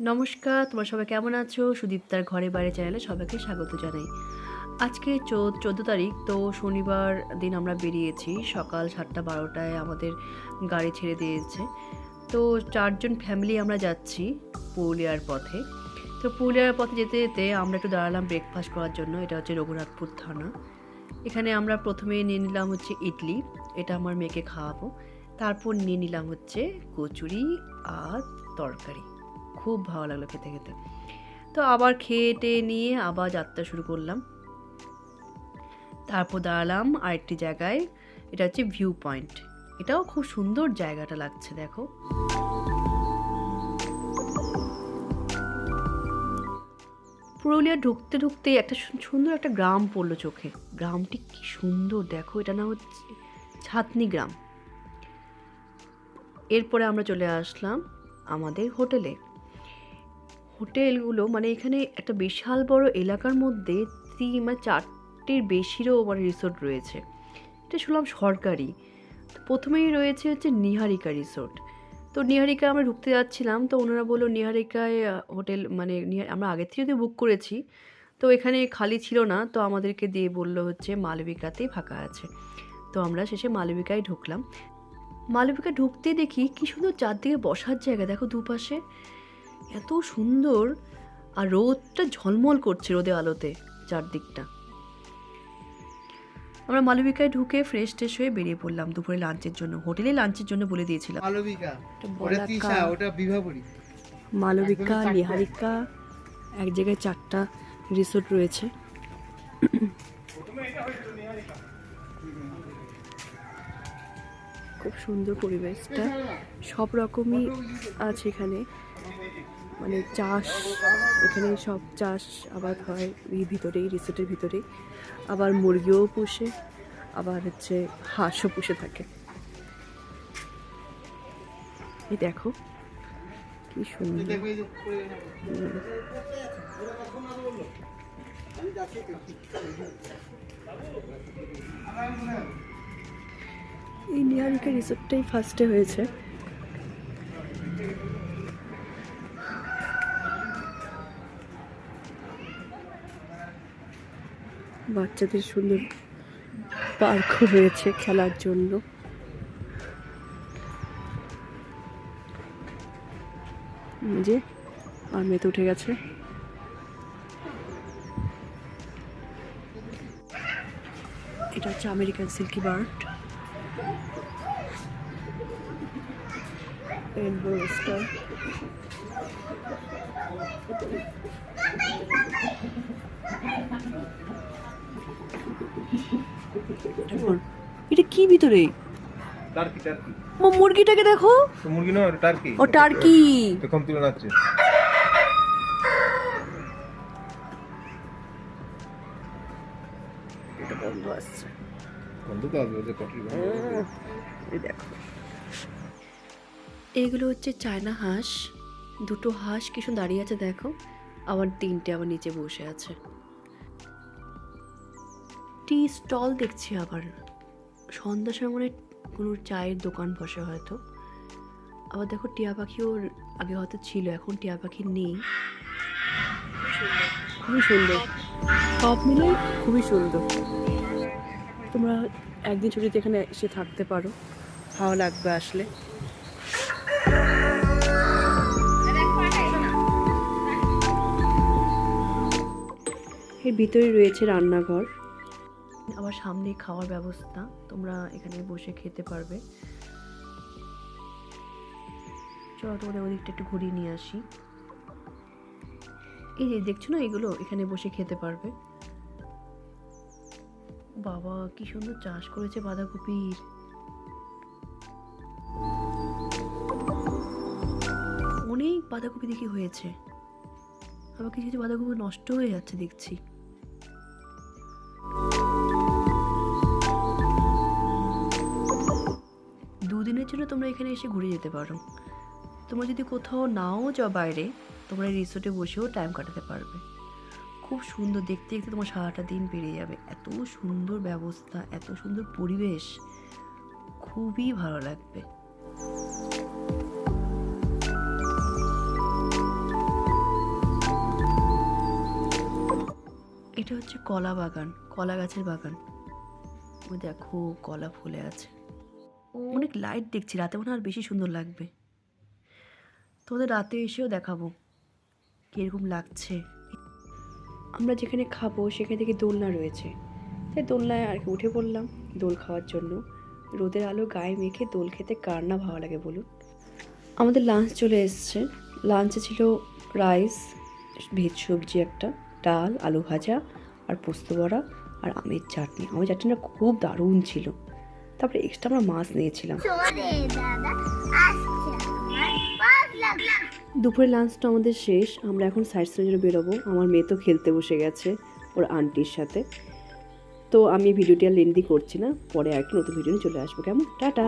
নমস্কার, তোমরা সবাই কেমন আছো? সুদীপ্তার ঘরে বাইরে চ্যানেলে সবাইকে স্বাগত জানাই। আজকে চোদ্দ তারিখ, তো শনিবার দিন আমরা বেরিয়েছি। সকাল সাতটা বারোটায় আমাদের গাড়ি ছেড়ে দিয়েছে। তো চারজন ফ্যামিলি আমরা যাচ্ছি পুরুলিয়ার পথে। তো পুরুলিয়ার পথে যেতে যেতে আমরা একটু দাঁড়ালাম ব্রেকফাস্ট করার জন্য। এটা হচ্ছে রঘুনাথপুর থানা। এখানে আমরা প্রথমে নিয়ে নিলাম হচ্ছে ইডলি। এটা আমার মেয়েকে খাওয়াবো। তারপর নিয়ে নিলাম হচ্ছে কচুরি আর তরকারি। খুব ভালো লাগল খেতে খেতে। তো আবার খেয়ে টেয়ে নিয়ে আবার যাত্রা শুরু করলাম। তারপর দাঁড়ালাম আরেকটি জায়গায়, এটা হচ্ছে ভিউ পয়েন্ট। এটাও খুব সুন্দর জায়গাটা লাগছে, দেখো। পুরুলিয়া ঢুকতে ঢুকতে একটা সুন্দর একটা গ্রাম পড়ল চোখে। গ্রামটি কি সুন্দর, দেখো, এটা না হচ্ছে ছাতনি গ্রাম। এরপরে আমরা চলে আসলাম আমাদের হোটেলে। হোটেলগুলো মানে এখানে একটা বিশাল বড় এলাকার মধ্যে তিন মানে চারটির বেশিরও মানে রিসোর্ট রয়েছে। এটা শুনলাম সরকারি। তো প্রথমেই রয়েছে হচ্ছে নিহারিকা রিসোর্ট তো নিহারিকা আমরা ঢুকতে যাচ্ছিলাম, তো ওনারা বলল নিহারিকায় হোটেল মানে আমরা আগের থেকে যদি বুক করেছি, তো এখানে খালি ছিল না, তো আমাদেরকে দিয়ে বলল হচ্ছে মালবিকাতেই ফাঁকা আছে। তো আমরা শেষে মালবিকায় ঢুকলাম। মালবিকা ঢুকতে দেখি কি সুন্দর চারদিকে বসার জায়গা, দেখো দুপাশে। এত সুন্দর আর রোদটা ঝলমল করছে রোদে আলোতে চারদিকটা। আমরা মালবিকায় ঢুকে ফ্রেশ ট্রেশ হয়ে বেরিয়ে পড়লাম দুপুরে লাঞ্চের জন্য। হোটেলে লাঞ্চের জন্য বলে দিয়েছিলাম। মালবিকা ওটা বিভাবরী মালবিকা নিহারিকা এক জায়গায় চারটা রিসোর্ট রয়েছে। খুব সুন্দর পরিবেশটা। সব রকমই আছে এখানে। মানে চাষ, এখানে সব চাষ আবাদ হয় এই ভিতরেই, রিসোর্টের ভিতরেই। আবার মুরগিও পুষে, আবার হচ্ছে হাঁসও পুষে থাকে। এই দেখো, কি সুন্দর। এই নিহারিকা রিসোর্টটাই ফার্স্টে হয়েছে। বাচ্চাদের সুন্দর পার্কও রয়েছে খেলার জন্য। যে, আর মেতে উঠে গেছে। এটা হচ্ছে আমেরিকান সিল্কি বার্ড। রেনবো এটা কি ভিতরে? Turkey turkey. ও মুরগিটাকে দেখো। মুরগি টার্কি। ও টার্কি। এখন তুলে নাচ্ছে এটা বন্ধ আসছে বন্ধু তো আসবে যে কটরি এই দেখো। এইগুলো হচ্ছে চায়না হাঁস। দুটো হাঁস কিছু দাঁড়িয়ে আছে দেখো। আবার তিনটে আবার নিচে বসে আছে। টি স্টল দেখছি আবার। সন্ধ্যা সময় কোনো চায়ের দোকান বসে হয়তো। আবার দেখো টিয়া পাখিও আগে হয়তো ছিল, এখন টিয়া পাখি নেই। খুবই সুন্দর। সব মিলে খুবই সুন্দর। তোমরা একদিন ছুটিতে এখানে এসে থাকতে পারো। ভালো লাগবে আসলে। এর ভিতরে রয়েছে রান্নাঘর। আবার সামনে খাওয়ার ব্যবস্থা। তোমরা এখানে বসে খেতে পারবে। চলো তোমাদের ওদিকটা একটু ঘুরিয়ে নিয়ে আসি। এই যে দেখছ না, এগুলো এখানে বসে খেতে পারবে। বাবা, কি সুন্দর চাষ করেছে বাঁধাকপির। অনেক বাঁধাকপি দেখি হয়েছে। আবার কিছু কিছু বাঁধাকপি নষ্ট হয়ে যাচ্ছে, দেখছি। জন্য তোমরা এখানে এসে ঘুরে যেতে পারো। তোমরা যদি কোথাও নাও যাও বাইরে, তোমরা রিসোর্টে বসেও টাইম কাটাতে পারবে। খুব সুন্দর, দেখতে দেখতে তোমার সারাটা দিন পেরিয়ে যাবে। এত সুন্দর ব্যবস্থা, এত সুন্দর পরিবেশ, খুবই ভালো লাগবে। এটা হচ্ছে কলা বাগান, কলা গাছের বাগান। দেখো, কলা ফুলে আছে। অনেক লাইট দেখছি, রাতে মনে আর বেশি সুন্দর লাগবে। তোমাদের রাতে এসেও দেখাবো কীরকম লাগছে। আমরা যেখানে খাব সেখানে থেকে দোলনা রয়েছে। তাই দোলনায় আর কি উঠে পড়লাম দোল খাওয়ার জন্য। রোদের আলো গায়ে মেখে দোল খেতে কার না ভালো লাগে বলুন? আমাদের লাঞ্চ চলে এসছে। লাঞ্চে ছিল রাইস ভেজ সবজি একটা, ডাল, আলু ভাজা, আর পোস্ত বড়া, আর আমের চাটনি। আমের চাটনিটা খুব দারুণ ছিল। তারপরে এক্সট্রা আমরা মাছ নিয়েছিলাম। দুপুরে লাঞ্চটা আমাদের শেষ, আমরা এখন সাইড সিনের জন্য বেরোবো। আমার মেয়ে তো খেলতে বসে গেছে ওর আন্টির সাথে। তো আমি ভিডিওটি আর লেন্দি করছি না, পরে আর কি নতুন ভিডিও নিয়ে চলে আসব। কেমন? টাটা!